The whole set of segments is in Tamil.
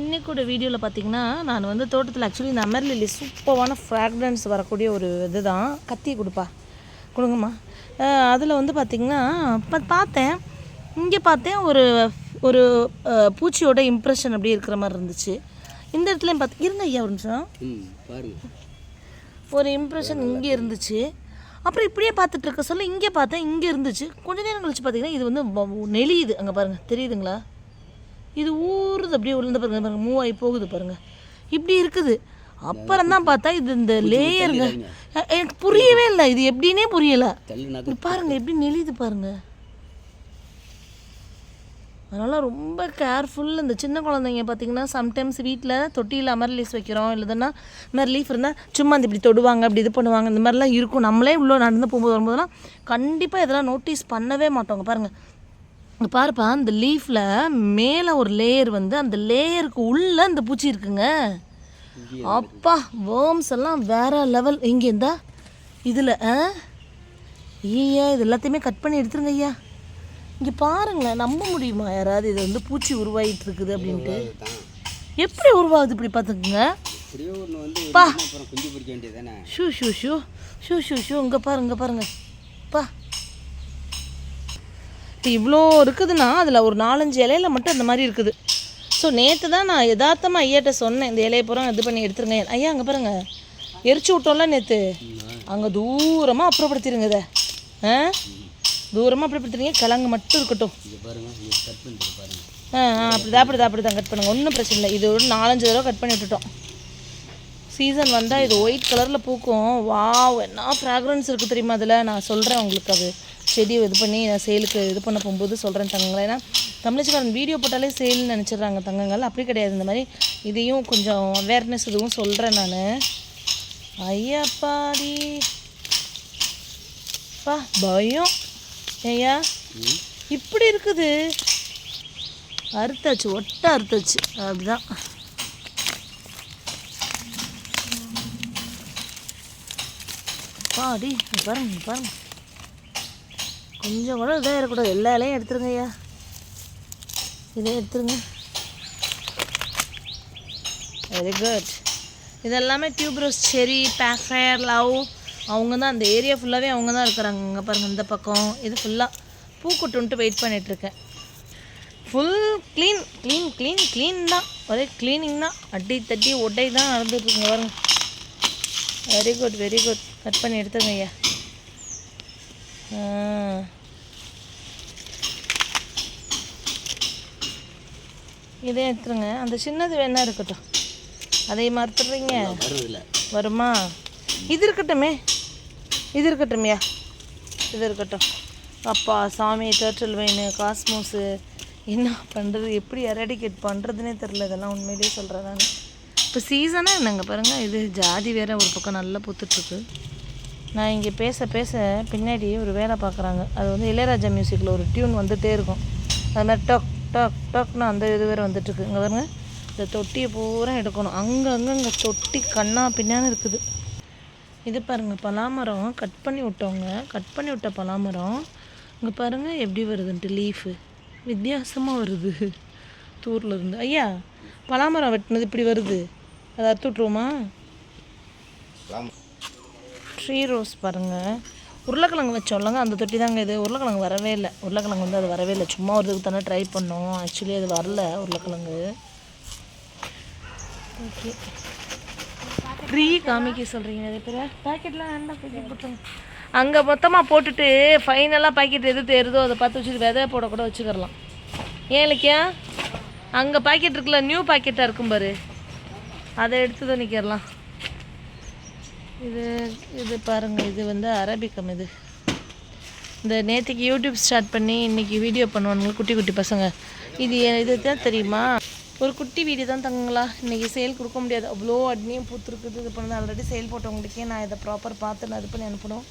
இன்னைக்கூட வீடியோவில் பார்த்தீங்கன்னா நான் வந்து தோட்டத்தில் ஆக்சுவலி இந்த அமர்லிலி சூப்பரான ஃப்ராக்ரன்ஸ் வரக்கூடிய ஒரு இதுதான். கத்தி கொடுப்பா. கொடுங்கம்மா. அதில் வந்து பார்த்திங்கன்னா இப்போ பார்த்தேன். இங்கே பார்த்தேன் ஒரு ஒரு பூச்சியோட இம்ப்ரெஷன் அப்படியே இருக்கிற மாதிரி இருந்துச்சு. இந்த இடத்துலையும் பார்த்து இருங்க ஐயா ஒரு நிமிஷம். ஒரு இம்ப்ரெஷன் இங்கே இருந்துச்சு. அப்புறம் இப்படியே பார்த்துட்டு இருக்க சொல்ல இங்கே பார்த்தேன் இங்கே இருந்துச்சு. கொஞ்ச நேரம் கழிச்சு பார்த்தீங்கன்னா இது வந்து நெளியுது. அங்கே பாருங்கள் தெரியுதுங்களா? இது ஊறுது அப்படியே உளுந்து பாருங்க பாருங்க மூவ் ஆகி போகுது பாருங்க. இப்படி இருக்குது. அப்புறம் தான் பார்த்தா இது இந்த லேயருங்க எனக்கு புரியவே இல்லை. இது எப்படின்னே புரியல. பாருங்க எப்படி நெளியுது பாருங்க. அதனால் ரொம்ப கேர்ஃபுல் இந்த சின்ன குழந்தைங்க பார்த்தீங்கன்னா சம்டைம்ஸ் வீட்டில் தொட்டியில் அமர்லீஸ் வைக்கிறோம். இல்லைன்னா இந்த மாதிரி லீஃப் இருந்தால் சும்மா அந்த இப்படி தொடுவாங்க அப்படி இது பண்ணுவாங்க இந்த மாதிரிலாம் இருக்கும். நம்மளே உள்ள நடந்து போகும்போது வரும்போதெல்லாம் கண்டிப்பாக இதெல்லாம் நோட்டீஸ் பண்ணவே மாட்டோங்க. பாருங்கள் பாருப்பா இந்த லீஃபில் மேலே ஒரு லேயர் வந்து அந்த லேயருக்கு உள்ளே இந்த பூச்சி இருக்குங்க. அப்பா வேர்ம்ஸ் எல்லாம் வேற லெவல் இங்கே இருந்தா இதில் ஐயா இது எல்லாத்தையுமே கட் பண்ணி எடுத்துருங்க ஐயா. இங்கே பாருங்களேன் நம்ப முடியுமா யாராவது இது வந்து பூச்சி உருவாகிட்டு இருக்குது அப்படின்ட்டு? எப்படி உருவாகுது இப்படி பார்த்துக்குங்க? தானே? Shoe shoe shoe. Shoe shoe shoe. இங்கே பாருங்க இங்கே பாருங்க. பா. இப்போ இவ்வளோ இருக்குதுன்னா அதில் ஒரு நாலஞ்சு இலையில மட்டும் அந்த மாதிரி இருக்குது. ஸோ நேற்று தான் நான் யதார்த்தமாக ஐயாட்ட சொன்னேன். இந்த இலையை பூரா இது பண்ணி எடுத்துருங்க. ஐயா அங்கே பாருங்க. எரிச்சு விட்டோம்ல நேற்று அங்கே தூரமாக அப்புறப்படுத்திடுங்க இதை. ஆ? தூரமாக அப்புறப்படுத்திடுங்க கிழங்கு மட்டும் இருக்கட்டும். இங்கே பாருங்க இங்கே கட் பண்ணிட்டு பாருங்க. ஆ ஆ அப்படிதான் அப்படிதான் அப்படிதான் கட் பண்ணுங்க. ஒன்றும் பிரச்சனை இல்லை. இது ஒரு நாலஞ்சு தடவை கட் பண்ணி விட்டுட்டோம். சீசன் வந்தால் இது ஒயிட் கலரில் பூக்கும். வாவ் என்ன ஃப்ராக்ரன்ஸ் இருக்குது தெரியுமா அதில்? நான் சொல்கிறேன் உங்களுக்கு அது. செடி இது பண்ணி நான் சேலுக்கு இது பண்ண போகும்போது சொல்கிறேன் தங்கங்களை ஏன்னா தமிழச்சிக்காரன் வீடியோ போட்டாலே சேல்னு நினச்சிடுறாங்க தங்கங்கள். அப்படி கிடையாது. இந்த மாதிரி இதையும் கொஞ்சம் அவேர்னஸ் இதுவும் சொல்கிறேன் நான். ஐயப்பாடி பா பயம். ஐயா இப்படி இருக்குது. அறுத்தாச்சு ஒட்ட அறுத்தாச்சு. அப்படிதான் பாடி பாருங்க பாருங்க. கொஞ்சம் கூட இதாக இருக்கக்கூடாது. எல்லா இலையும் எடுத்துருங்க ஐயா. இதை எடுத்துருங்க. வெரி குட் இதெல்லாமே டியூப்ரோஸ் செரி பேஃபயர் லவ் அவங்க தான் அந்த ஏரியா ஃபுல்லாகவே அவங்க தான் இருக்கிறாங்க. இங்கே பாருங்கள் இந்த பக்கம். இது ஃபுல்லாக பூக்குட்டுன்ட்டு வெயிட் பண்ணிகிட்ருக்கேன் full clean clean clean clean தான். ஒரே க்ளீனிங் தான். அடி தட்டி ஒட்டை தான் நடந்துட்டுருக்குங்க பாருங்க. Very good very good cut பண்ணி எடுத்துங்க ஐயா. இதே எடுத்துருங்க. அந்த சின்னது வேணா இருக்கட்டும். அதை மறுத்துடுறீங்க வரும்? இது இருக்கட்டுமே. இது இருக்கட்டும்யா. இது இருக்கட்டும். அப்பா சாமி டேர்ட்டில் வெயின் காஸ்மோஸு என்ன பண்ணுறது எப்படி எரடிகேட் பண்ணுறதுனே தெரில இதெல்லாம் உண்மையிலேயே சொல்கிறேன் நான். இப்போ சீசனாக என்னங்க பாருங்கள் இது ஜாதி வேற ஒரு பக்கம் நல்லா பூத்துட்ருக்கு நான் இங்கே பேச பேச பின்னாடி ஒரு வேலை பார்க்குறாங்க அது வந்து இளையராஜா மியூசிக்கில் ஒரு டியூன் வந்துகிட்டே இருக்கும். அது மாதிரி டக் டக் டக்னு அந்த இது வேறு வந்துட்டுருக்கு. இங்கே பாருங்க. இந்த தொட்டியை பூரா எடுக்கணும். அங்கே அங்கங்கே தொட்டி கண்ணா பின்னான்னு இருக்குது. இது பாருங்கள் பலாமரம் கட் பண்ணி விட்டவங்க கட் பண்ணி விட்ட பலாமரம். இங்கே பாருங்கள் எப்படி வருதுன்ட்டு லீஃபு வித்தியாசமாக வருது. தூரில் இருந்து. ஐயா பலாமரம் வெட்டினது இப்படி வருது. அதை அறுத்து விட்ருவோமா ட்ரீ ரோஸ் பாருங்கள் உருளைக்கிழங்கு வச்சோம்லங்க அந்த தொட்டி தாங்க இது. உருளைக்கிழங்கு வரவே இல்லை. உருளைக்கிழங்கு வந்து அது வரவே இல்லை. சும்மா ஒரு இதுக்கு தானே ட்ரை பண்ணோம். ஆக்சுவலி அது வரல உருளைக்கிழங்கு. ஓகே ட்ரீ காமிக்க சொல்கிறீங்க நிறைய பேர்? பேக்கெட்லாம் வேண்டாம் பேக்கெட் போட்டுருங்க. அங்கே மொத்தமாக போட்டுட்டு ஃபைனலாக பாக்கெட் எது தேருதோ அதை பார்த்து வச்சுட்டு விதை போட கூட வச்சுக்கிறலாம். ஏன் இல்லைக்கியா அங்கே பாக்கெட் இருக்குல்ல நியூ பாக்கெட்டாக இருக்கும் பாரு. அதை எடுத்து தான் நிற்கிறலாம் இது இது பாருங்கள் இது வந்து அரபிக்கம் இது. இந்த நேற்றுக்கு யூடியூப் ஸ்டார்ட் பண்ணி இன்றைக்கி வீடியோ பண்ணுவானுங்க குட்டி குட்டி பசங்க. இது இது தான் தெரியுமா? ஒரு குட்டி வீடியோ தான் தங்குங்களா? இன்றைக்கி சேல் கொடுக்க முடியாது. அவ்வளோ அட்னியும் பூத்துருக்குது. இது பண்ணுது ஆல்ரெடி சேல் போட்டவங்களுக்கே நான் இதை ப்ராப்பர் பார்த்து நான் இது பண்ணி அனுப்பணும்.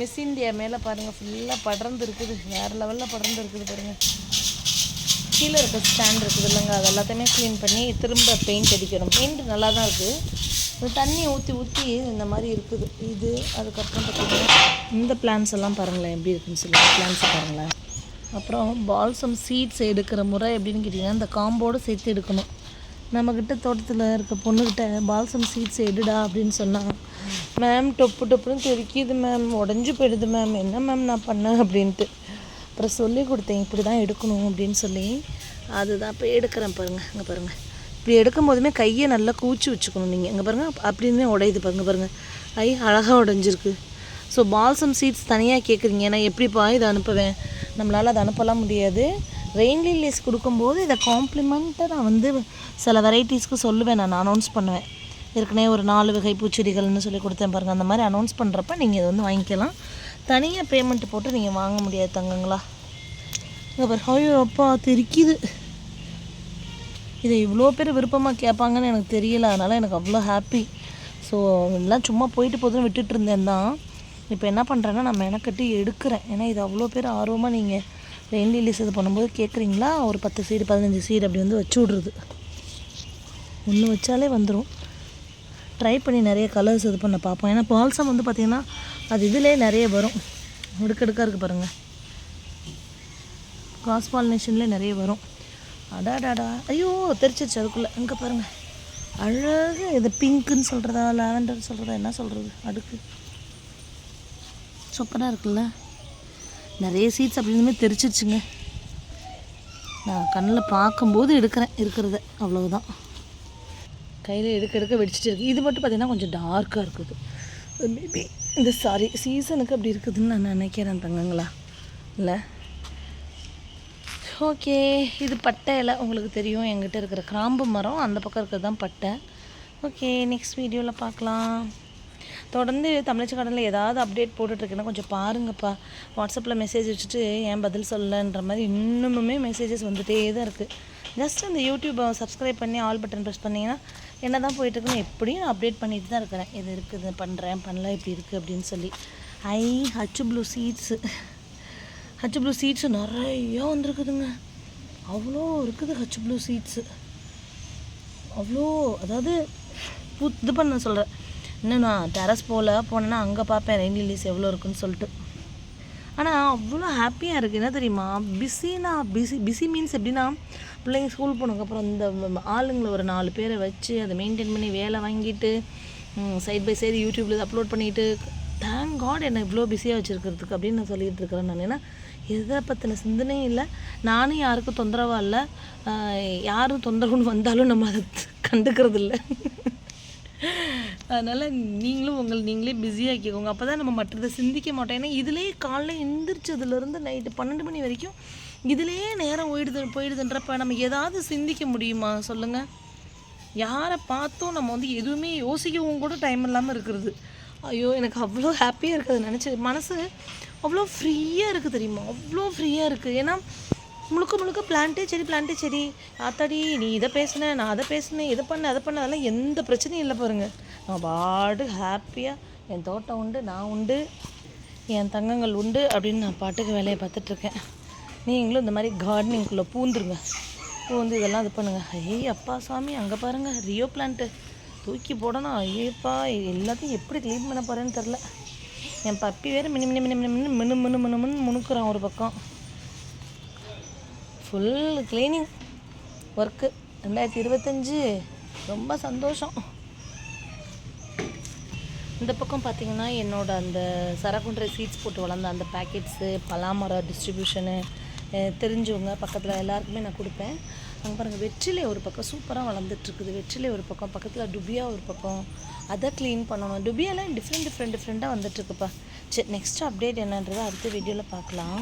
மிஸ் இந்தியா மேலே பாருங்கள் ஃபுல்லாக படர்ந்து இருக்குது வேறு லெவலில் படர்ந்து இருக்குது பாருங்கள் கீழே இருக்க ஸ்டாண்ட் இருக்குது இல்லைங்க அது எல்லாத்தையுமே க்ளீன் பண்ணி திரும்ப பெயிண்ட் அடிக்கணும். பெயிண்ட் நல்லா தான் இருக்குது தண்ணி ஊற்றி ஊற்றி இந்த மாதிரி இருக்குது. இது அதுக்கப்புறம் பார்த்திங்கன்னா இந்த பிளான்ஸ் எல்லாம் பாருங்களேன் எப்படி இருக்குன்னு சொல்லி. பிளான்ஸை பாருங்களேன். அப்புறம் பால்சம் சீட்ஸ் எடுக்கிற முறை எப்படின்னு கேட்டிங்கன்னா இந்த காம்போடு சேர்த்து எடுக்கணும். நம்மக்கிட்ட தோட்டத்தில் இருக்க பொண்ணுக்கிட்ட பால்சம் சீட்ஸ் எடுடா அப்படின்னு சொன்னால் மேம் டொப்பு டொப்புன்னு தெரிக்கிது மேம் உடஞ்சி போயிடுது மேம் என்ன மேம் நான் பண்ணேன் அப்படின்ட்டு. அப்புறம் சொல்லி கொடுத்தேன் இப்படி தான் எடுக்கணும் அப்படின்னு சொல்லி. அதுதான் இப்போ எடுக்கிறேன் பாருங்கள் இங்கே பாருங்கள் இப்படி எடுக்கும் போதுமே கையை நல்லா கூச்சி வச்சுக்கணும் நீங்கள் இங்கே பாருங்கள் அப்படின்னு உடையுது பாருங்க பாருங்கள் ஐ அழகாக உடஞ்சிருக்கு. ஸோ பால்சம் சீட்ஸ் தனியாக கேட்குறீங்க நான் எப்படிப்பா இதை அனுப்புவேன்? நம்மளால் அதை அனுப்பலாம் முடியாது. ரெயின் லேஸ் கொடுக்கும்போது இதை காம்ப்ளிமெண்ட்டாக நான் வந்து சில வெரைட்டிஸ்க்கு சொல்லுவேன். நான் அனௌன்ஸ் பண்ணுவேன். ஏற்கனவே ஒரு நாலு வகை பூச்செடிகள்னு சொல்லி கொடுத்தேன் பாருங்கள் அந்த மாதிரி அனௌன்ஸ் பண்ணுறப்ப நீங்கள் இதை வந்து வாங்கிக்கலாம். தனியாக பேமெண்ட் போட்டு நீங்கள் வாங்க முடியாது தங்கங்களா. இங்கே பாரு ஐயோ அப்பா தெரிக்குது இதை இவ்வளோ பேர் விருப்பமாக கேட்பாங்கன்னு எனக்கு தெரியல. அதனால் எனக்கு அவ்வளோ ஹாப்பி ஸோ எல்லாம் சும்மா போயிட்டு போதுன்னு விட்டுட்டு இருந்தேன் தான். இப்போ என்ன பண்ணுறேன்னா நான் மெனக்கட்டி எடுக்கிறேன். ஏன்னா இது அவ்வளோ பேர் ஆர்வமாக நீங்கள் ரெயின் ரிலீஸ் இது பண்ணும்போது கேட்குறீங்களா? ஒரு பத்து சீடு பதினஞ்சு சீடு அப்படி வந்து வச்சு விட்றது. ஒன்று வச்சாலே வந்துடும் ட்ரை பண்ணி நிறைய கலர்ஸ் இது பண்ண பார்ப்போம். ஏன்னா பால்சம் வந்து பார்த்திங்கன்னா அது இதிலே நிறைய வரும். அடுக்கடுக்காக இருக்குது பாருங்கள் கிராஸ் பாலினேஷன்லேயே நிறைய வரும். அடாடாடா. ஐயோ தெரிச்சிருச்சு அதுக்குள்ளே. அங்கே பாருங்கள் அழகு. இது பிங்க்குன்னு சொல்கிறதா லாவெண்டர் சொல்கிறதா என்ன சொல்கிறது அடுக்கு. சூப்பராக இருக்குல்ல? நிறைய சீட்ஸ் அப்படின்னு தெரிச்சிருச்சுங்க. நான் கண்ணில் பார்க்கும்போது எடுக்கிறேன் இருக்கிறத. அவ்வளவுதான். கையில் எடுக்க எடுக்க வெடிச்சிட்டு இருக்கு. இது மட்டும் பார்த்திங்கன்னா கொஞ்சம் டார்க்காக இருக்குது. மேபி இந்த சாரி சீசனுக்கு அப்படி இருக்குதுன்னு நான் நினைக்கிறேன் தங்கங்களா. இல்லை? ஓகே இது பட்டை இலை உங்களுக்கு தெரியும் எங்கிட்ட இருக்கிற கிராம்பு மரம் அந்த பக்கம் இருக்கிறது தான் பட்டை. ஓகே நெக்ஸ்ட் வீடியோவில் பார்க்கலாம். தொடர்ந்து தமிழச்சி கடனில் ஏதாவது அப்டேட் போட்டுட்ருக்கேன்னா கொஞ்சம் பாருங்கப்பா. வாட்ஸ்அப்பில் மெசேஜ் வச்சுட்டு ஏன் பதில் சொல்லன்ற மாதிரி இன்னுமுமே மெசேஜஸ் வந்துகிட்டே தான் இருக்குது ஜஸ்ட் அந்த யூடியூப்பை சப்ஸ்கிரைப் பண்ணி ஆல் பட்டன் ப்ரெஸ் பண்ணிங்கன்னா என்ன தான் போயிட்டுருக்குன்னு எப்படியும் நான் அப்டேட் பண்ணிட்டு தான் இருக்கிறேன். இது இருக்குது பண்ணுறேன் பண்ணல இப்படி இருக்குது அப்படின்னு சொல்லி. ஐ ஹச்சு ப்ளூ சீட்ஸு ஹச் ப்ளூ சீட்ஸு நிறையா வந்திருக்குதுங்க. அவ்வளோ இருக்குது ஹச் ப்ளூ சீட்ஸு அவ்வளோ அதாவது பூ இது பண்ண சொல்கிறேன் இன்னும் நான் டெரஸ் போல் போனேன்னா அங்கே பார்ப்பேன் ரெயின் லில்லிஸ் எவ்வளோ இருக்குன்னு சொல்லிட்டு. ஆனால் அவ்வளோ ஹாப்பியாக இருக்குது என்ன தெரியுமா? பிஸினா பிஸி பிஸி மீன்ஸ் எப்படின்னா பிள்ளைங்க ஸ்கூல் போனதுக்கப்புறம் இந்த ஆளுங்களை ஒரு நாலு பேரை வச்சு அதை மெயின்டைன் பண்ணி வேலை வாங்கிட்டு சைட் பை சைடு யூடியூப்பில் அப்லோட் பண்ணிட்டு தேங்க் காட் என்னை இவ்வளோ பிஸியாக வச்சுருக்கிறதுக்கு அப்படின்னு நான் சொல்லிகிட்டு இருக்கிறேன் நான். ஏன்னா எதை பற்றின சிந்தனையும் இல்லை. நானும் யாருக்கும் தொந்தரவாக இல்லை. யாரும் தொந்தரவுன்னு வந்தாலும் நம்ம அதை கண்டுக்கிறது இல்லை. அதனால் நீங்களும் உங்களை நீங்களே பிஸியாக்கிக்கோங்க அப்போ தான் நம்ம மற்றதை சிந்திக்க மாட்டோம். ஏன்னா இதுலேயே காலைல எந்திரிச்சதுலேருந்து நைட்டு பன்னெண்டு மணி வரைக்கும் இதிலே நேரம் போயிடுது போயிடுதுன்றப்ப நம்ம ஏதாவது சிந்திக்க முடியுமா? சொல்லுங்கள் யாரை பார்த்தும் நம்ம வந்து எதுவுமே யோசிக்கவும் கூட டைம் இல்லாமல் இருக்கிறது. ஐயோ எனக்கு அவ்வளோ ஹாப்பியாக இருக்குது நினச்சி மனசு அவ்வளோ ஃப்ரீயாக இருக்குது தெரியுமா? அவ்வளோ ஃப்ரீயாக இருக்குது ஏன்னா முழுக்க முழுக்க பிளான்ட்டே செடி பிளான்ட்டே செடி ஆத்தாடி நீ இதை பேசுன நான் அதை பேசினேன் இதை பண்ண அதை பண்ண அதெல்லாம் எந்த பிரச்சனையும் இல்லை பாருங்கள் நான் பாடு ஹாப்பியாக என் தோட்டம் உண்டு நான் உண்டு என் தங்கங்கள் உண்டு அப்படின்னு நான் பாட்டுக்கு வேலையை பார்த்துட்ருக்கேன் நீங்களும் இந்த மாதிரி கார்டனிங்குள்ளே பூந்துருங்க. பூந்து இதெல்லாம் இது பண்ணுங்கள் ஐய் அப்பா சாமி அங்கே பாருங்க ரியோ பிளான்ட்டு தூக்கி போடணும். ஐயப்பா எல்லாத்தையும் எப்படி க்ளீன் பண்ண போகிறேன்னு தெரில என் பப்பி வேறு மினி மினி மினி மினி மினு மினு மினு மினு மினு முணுக்குறான் ஒரு பக்கம். ஃபுல் க்ளீனிங் ஒர்க்கு ரெண்டாயிரத்தி இருபத்தஞ்சி. ரொம்ப சந்தோஷம். இந்த பக்கம் பார்த்தீங்கன்னா என்னோடய அந்த சரக்குன்ற சீட்ஸ் போட்டு வளர்ந்த அந்த பேக்கெட்ஸு பலாமரம் டிஸ்ட்ரிபியூஷனு தெரிஞ்சவங்க பக்கத்தில் எல்லாருக்குமே நான் கொடுப்பேன். அங்கே பாருங்கள் வெற்றிலை ஒரு பக்கம் சூப்பராக வளர்ந்துட்டுருக்குது. வெற்றிலை ஒரு பக்கம் பக்கத்தில் டுபியா ஒரு பக்கம். அதை க்ளீன் பண்ணணும். டுபியாலாம் டிஃப்ரெண்ட் டிஃப்ரெண்ட் டிஃப்ரெண்ட்டாக வந்துட்டுருக்குப்பா. சரி நெக்ஸ்ட் அப்டேட் என்னன்றதை அடுத்த வீடியோவில் பார்க்கலாம்.